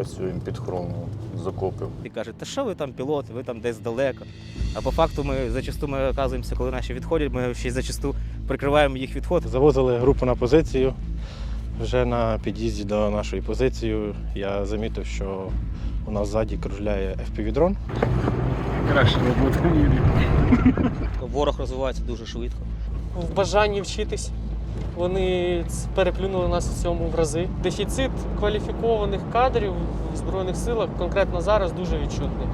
Працюємо під хромом з окопів. І кажуть, та що ви там пілоти, ви там десь далеко. А по факту ми зачасту ми оказуємося, коли наші відходять, ми ще й зачасту прикриваємо їх відход. Завозили групу на позицію. Вже на під'їзді до нашої позиції я замітив, що у нас ззаді кружляє FPV-дрон. Краще робота. Ворог розвивається дуже швидко. в бажанні вчитись. Вони переплюнули нас у цьому в рази. Дефіцит кваліфікованих кадрів в Збройних силах конкретно зараз дуже відчутний.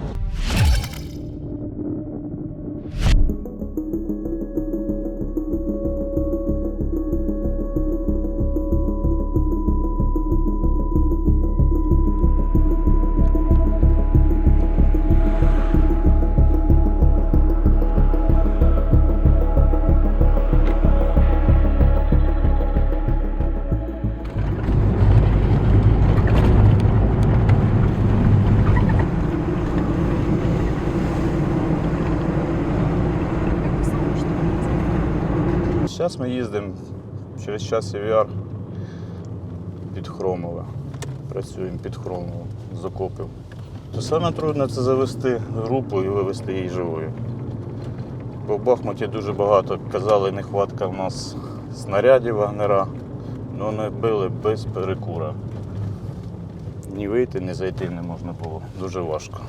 Ми їздимо через час яр під Хромове. Працюємо під Хромове з окопів. То саме трудне це завести групу і вивезти її живою. Бо в Бахмуті дуже багато казали, нехватка в нас снарядів вагнера, але вони били без перекура. Ні вийти, ні зайти не можна було. Дуже важко.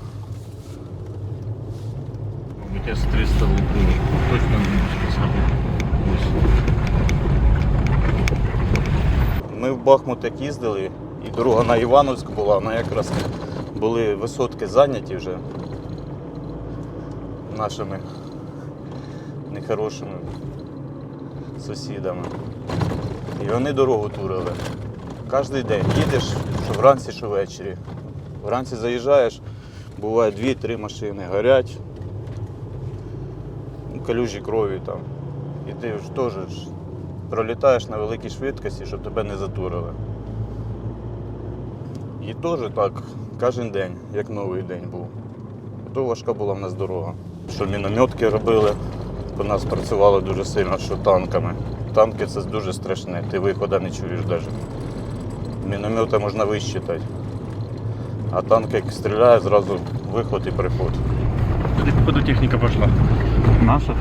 Мабуть, С-300 лупили. Точно не забув. Ми в Бахмут як їздили, і дорога на Івановськ була, вона якраз були висотки зайняті вже нашими нехорошими сусідами. І вони дорогу турили. Кожен день їдеш, що вранці, що ввечері. Вранці заїжджаєш, буває дві-три машини горять, ну, калюжі крові там. Ти ж теж пролітаєш на великій швидкості, щоб тебе не затурили. І теж так кожен день, як новий день був. То важка була в нас дорога. Що мінометки робили, по нас працювало дуже сильно, що танками. Танки це дуже страшне, ти виходу не чуєш навіть. Міномета можна вищитати. А танк як стріляє, зразу виход і приход. Туди, походу, техніка пішла. Наша?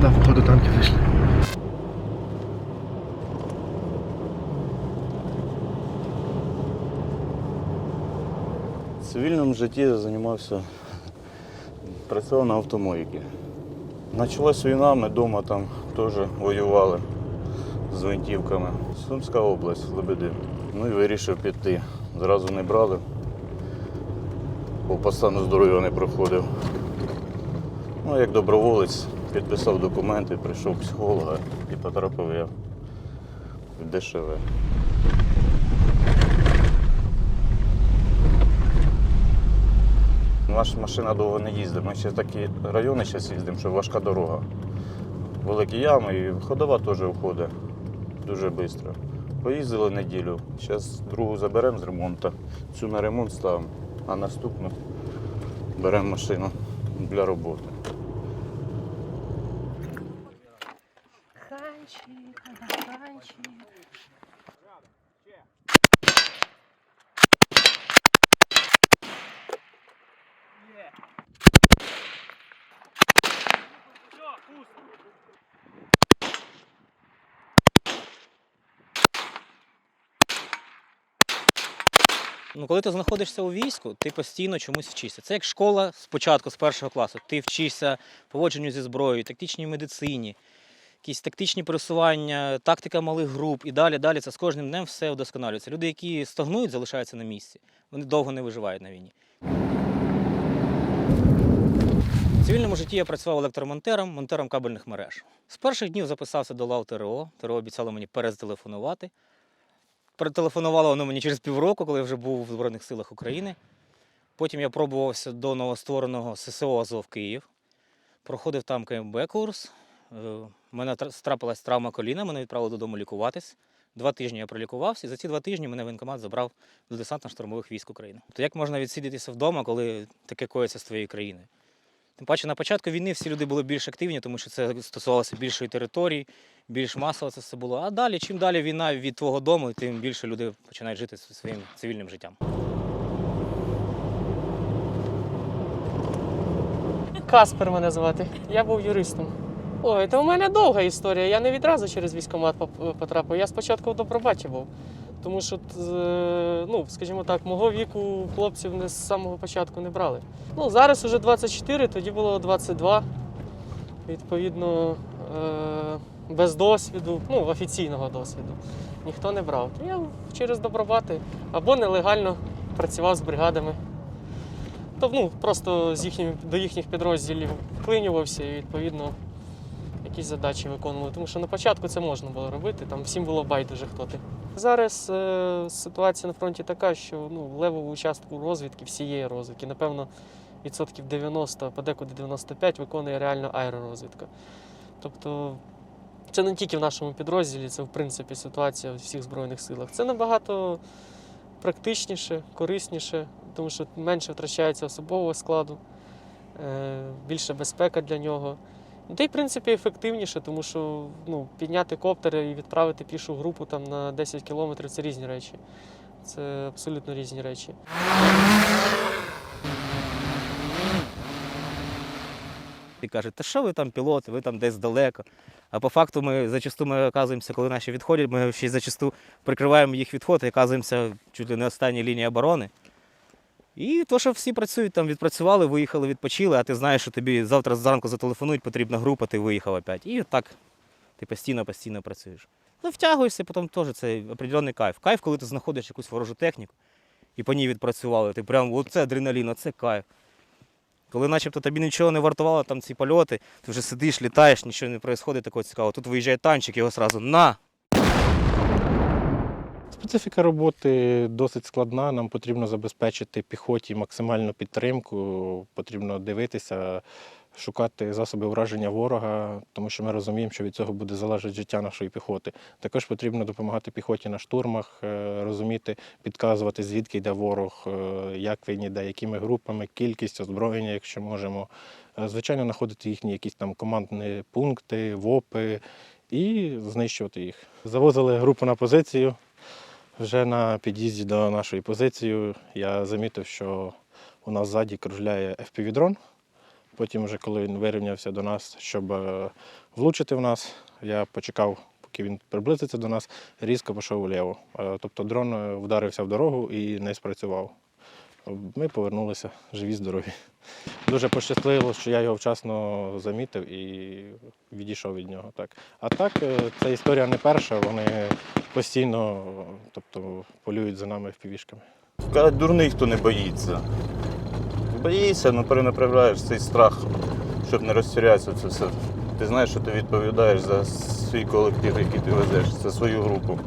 Да, походу танки зайшли. В цивільному житті я займався, працював на автомойці. Почалась війна, ми вдома там теж воювали з гвинтівками. Сумська область, Лебедин. Ну і вирішив піти. Зразу не брали, бо по стану здоров'я не проходив. Ну, як доброволець, підписав документи, прийшов психолога і потрапив я в ДШВ. Наша машина довго не їздить. Ми ще такі райони зараз їздимо, що важка дорога. Великі ями і ходова теж входить дуже швидко. Поїздили неділю. Зараз другу заберемо з ремонту. Цю на ремонт ставимо, а наступну беремо машину для роботи. Ну, коли ти знаходишся у війську, ти постійно чомусь вчишся. Це як школа спочатку, з першого класу. Ти вчишся поводженню зі зброєю, тактичній медицині, якісь тактичні пересування, тактика малих груп і далі, далі. Це з кожним днем все вдосконалюється. Люди, які стагнують, залишаються на місці. Вони довго не виживають на війні. В цивільному житті я працював електромонтером, монтером кабельних мереж. З перших днів записався до лав ТРО. ТРО обіцяло мені перезателефонувати. Перетелефонувало воно мені через півроку, коли я вже був в Збройних силах України. Потім я пробувався до новоствореного ССО Азов Київ. Проходив там КМБ курс. Е, У мене тр- трапилась травма коліна, мене відправили додому лікуватись. Два тижні я пролікувався, і за ці два тижні мене воєнкомат забрав до десантно-штурмових військ України. То як можна відсидітися вдома, коли таке коїться з твоєю країною? Тим паче на початку війни всі люди були більш активні, тому що це стосувалося більшої території, більш масово це все було. А далі, чим далі війна від твого дому, тим більше люди починають жити своїм цивільним життям. Каспер мене звати. Я був юристом. Ой, це в мене довга історія. Я не відразу через військомат потрапив. Я спочатку в добробачі був. Тому що, ну, скажімо так, мого віку хлопців не з самого початку не брали. Ну, зараз уже 24, тоді було 22. Відповідно, е- без досвіду, ну, офіційного досвіду, ніхто не брав. Я через добробати або нелегально працював з бригадами. То ну, просто з їхнім, до їхніх підрозділів вклинювався і відповідно якісь задачі виконували. Тому що на початку це можна було робити, там всім було байдуже хто ти. Зараз е, ситуація на фронті така, що ну, левову частку розвідки, всієї розвідки, напевно, відсотків 90, подекуди 95 виконує реально аеророзвідка. Тобто це не тільки в нашому підрозділі, це в принципі ситуація в всіх Збройних силах. Це набагато практичніше, корисніше, тому що менше втрачається особового складу, е, більше безпека для нього. Та й, в принципі, ефективніше, тому що ну, підняти коптери і відправити пішу групу там, на 10 кілометрів це різні речі. Це абсолютно різні речі. І кажуть, та що ви там пілоти, ви там десь далеко. А по факту ми зачасту ми оказуємося, коли наші відходять, ми ще зачасту прикриваємо їх відход і оказуємося чуть ли не останній лінії оборони. І то, що всі працюють, там відпрацювали, виїхали, відпочили, а ти знаєш, що тобі завтра зранку зателефонують, потрібна група, ти виїхав опять. І так ти постійно-постійно працюєш. Ну, втягуєшся, потім теж це определенний кайф. Кайф, коли ти знаходиш якусь ворожу техніку і по ній відпрацювали. Ти прям оце адреналін, оце кайф. Коли начебто тобі нічого не вартувало там ці польоти, ти вже сидиш, літаєш, нічого не відбувається такого цікавого. Тут виїжджає танчик, його одразу на. Специфіка роботи досить складна. Нам потрібно забезпечити піхоті максимальну підтримку. Потрібно дивитися, шукати засоби ураження ворога, тому що ми розуміємо, що від цього буде залежати життя нашої піхоти. Також потрібно допомагати піхоті на штурмах, е, розуміти, підказувати, звідки йде ворог, е, як він йде, якими групами, кількість озброєння, якщо можемо. Е, Звичайно, знаходити їхні якісь там командні пункти, ВОПи і знищувати їх. Завозили групу на позицію. Вже на під'їзді до нашої позиції я замітив, що у нас ззаді кружляє FPV-дрон. Потім, вже коли він вирівнявся до нас, щоб е, влучити в нас, я почекав, поки він приблизиться до нас, різко пішов вліво. Е, Тобто дрон е, вдарився в дорогу і не спрацював. Ми повернулися живі, здорові. Дуже пощасливо, що я його вчасно замітив і відійшов від нього. Так. А так, е, ця історія не перша, вони постійно тобто, полюють за нами впівішками. Кажуть, дурний, хто не боїться. Боїшся, ну перенаправляєш цей страх, щоб не розтірятися це все. Ти знаєш, що ти відповідаєш за свій колектив, який ти везеш, за свою групу.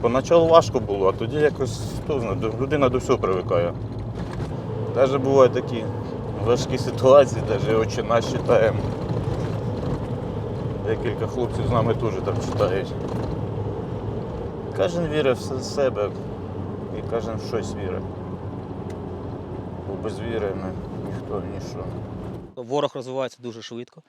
Поначалу важко було, а тоді якось знає, людина до всього привикає. Навіть бувають такі важкі ситуації, навіть очі нас читаємо. Декілька хлопців з нами теж там читають. Кожен вірить в себе і кожен в щось вірить. Бо без віри ми ніхто ніщо. Ворог розвивається дуже швидко.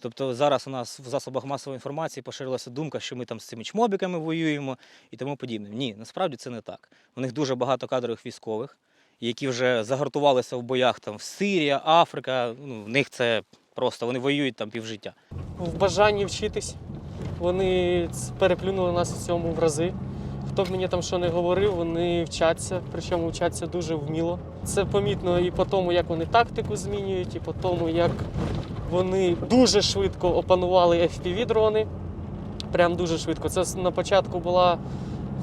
Тобто зараз у нас в засобах масової інформації поширилася думка, що ми там з цими чмобіками воюємо і тому подібне. Ні, насправді це не так. У них дуже багато кадрових військових, які вже загартувалися в боях там в Сирія, Африка. Ну, в них це просто вони воюють там півжиття. в бажанні вчитись. Вони переплюнули нас в цьому в рази. Хто б мені там що не говорив, вони вчаться, причому вчаться дуже вміло. Це помітно і по тому, як вони тактику змінюють, і по тому, як вони дуже швидко опанували FPV-дрони. Прям дуже швидко. Це на початку була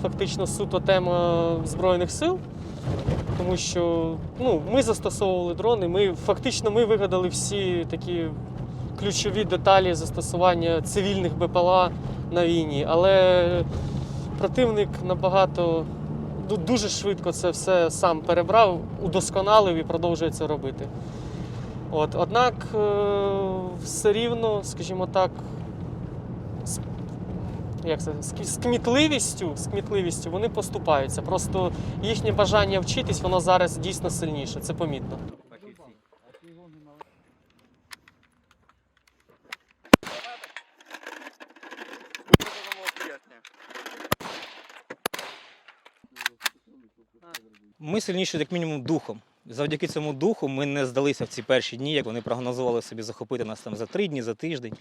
фактично суто тема Збройних сил, тому що ну, ми застосовували дрони, ми фактично ми вигадали всі такі ключові деталі застосування цивільних БПЛА на війні. Але противник набагато дуже швидко це все сам перебрав, удосконалив і продовжує це робити. От, однак е, все рівно, скажімо так, як це, з кмітливістю, з кмітливістю вони поступаються. Просто їхнє бажання вчитись, воно зараз дійсно сильніше, це помітно. Ми сильніші, як мінімум, духом. Завдяки цьому духу ми не здалися в ці перші дні, як вони прогнозували собі захопити нас там за три дні, за тиждень.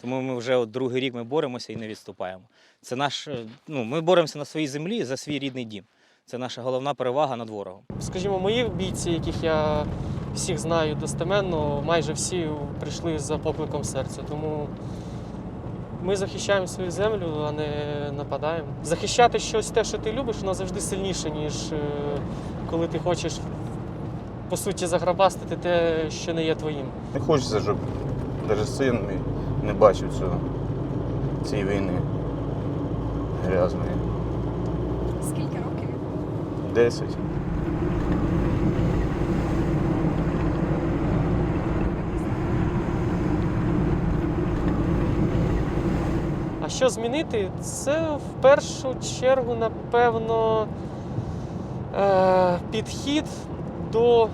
Тому ми вже от другий рік ми боремося і не відступаємо. Це наш, е, ну, ми боремося на своїй землі за свій рідний дім. Це наша головна перевага над ворогом. Скажімо, мої бійці, яких я всіх знаю достеменно, майже всі прийшли за покликом серця. Тому ми захищаємо свою землю, а не нападаємо. Захищати щось те, що ти любиш, воно завжди сильніше, ніж е, коли ти хочеш по суті заграбастити те, що не є твоїм. Не хочеться, щоб навіть син мій не бачив цього, цієї війни грязної. Скільки років? Десять. А що змінити? Це в першу чергу, напевно, е, підхід до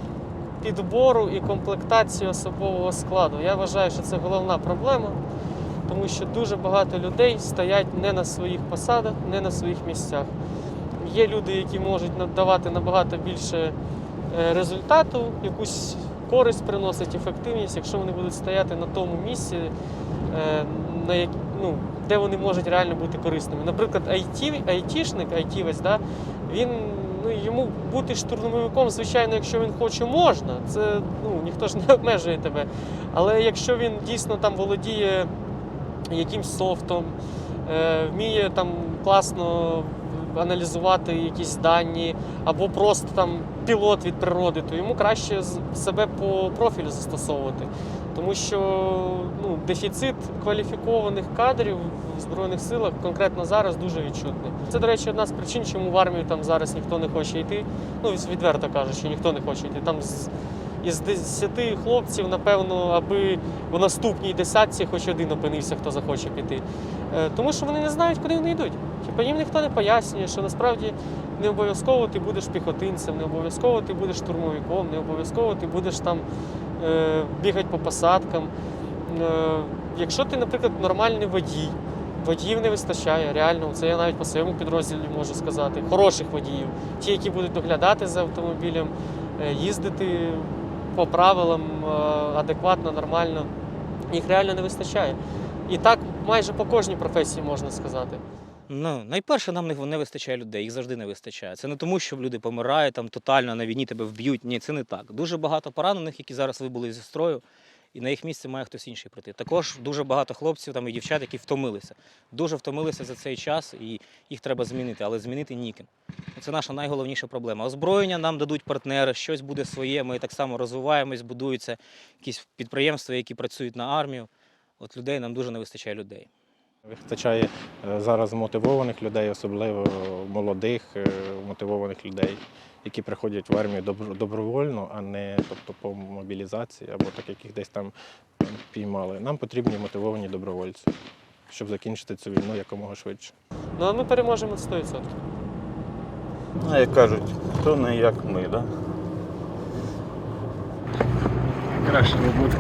підбору і комплектації особового складу. Я вважаю, що це головна проблема, тому що дуже багато людей стоять не на своїх посадах, не на своїх місцях. Є люди, які можуть надавати набагато більше е, результату, якусь користь приносить, ефективність, якщо вони будуть стояти на тому місці, е, на як, ну, де вони можуть реально бути корисними. Наприклад, IT, айтішник, айтівець, да, він, йому бути штурмовиком, звичайно, якщо він хоче, можна. Це ну, ніхто ж не обмежує тебе. Але якщо він дійсно там володіє якимсь софтом, е, вміє там класно аналізувати якісь дані, або просто там пілот від природи, то йому краще себе по профілю застосовувати. Тому що ну, дефіцит кваліфікованих кадрів в Збройних силах конкретно зараз дуже відчутний. Це, до речі, одна з причин, чому в армію там зараз ніхто не хоче йти. Ну, відверто кажучи, ніхто не хоче йти. Там з, із 10 хлопців, напевно, аби в наступній десятці хоч один опинився, хто захоче піти. Е, Тому що вони не знають, куди вони йдуть. Типа їм ніхто не пояснює, що насправді не обов'язково ти будеш піхотинцем, не обов'язково ти будеш штурмовиком, не обов'язково ти будеш там бігати по посадкам. Е, якщо ти, наприклад, нормальний водій, водіїв не вистачає, реально, це я навіть по своєму підрозділі можу сказати. Хороших водіїв, ті, які будуть доглядати за автомобілем, е, їздити по правилам е, адекватно, нормально. Їх реально не вистачає. І так майже по кожній професії можна сказати. Ну, найперше, нам не, вистачає людей, їх завжди не вистачає. Це не тому, що люди помирають там тотально на війні тебе вб'ють. Ні, це не так. Дуже багато поранених, які зараз вибули зі строю, і на їх місце має хтось інший прийти. Також дуже багато хлопців там і дівчат, які втомилися. Дуже втомилися за цей час, і їх треба змінити, але змінити ніким. Це наша найголовніша проблема. Озброєння нам дадуть партнери, щось буде своє. Ми так само розвиваємось, будуються якісь підприємства, які працюють на армію. От людей нам дуже не вистачає людей. Вистачає е, зараз мотивованих людей, особливо молодих е, мотивованих людей, які приходять в армію добровольно, а не тобто по мобілізації або так, як їх десь там піймали. Нам потрібні мотивовані добровольці, щоб закінчити цю війну якомога швидше. Ну а ми переможемо 100%. Ну, як кажуть, хто не як ми, да? Краща робота.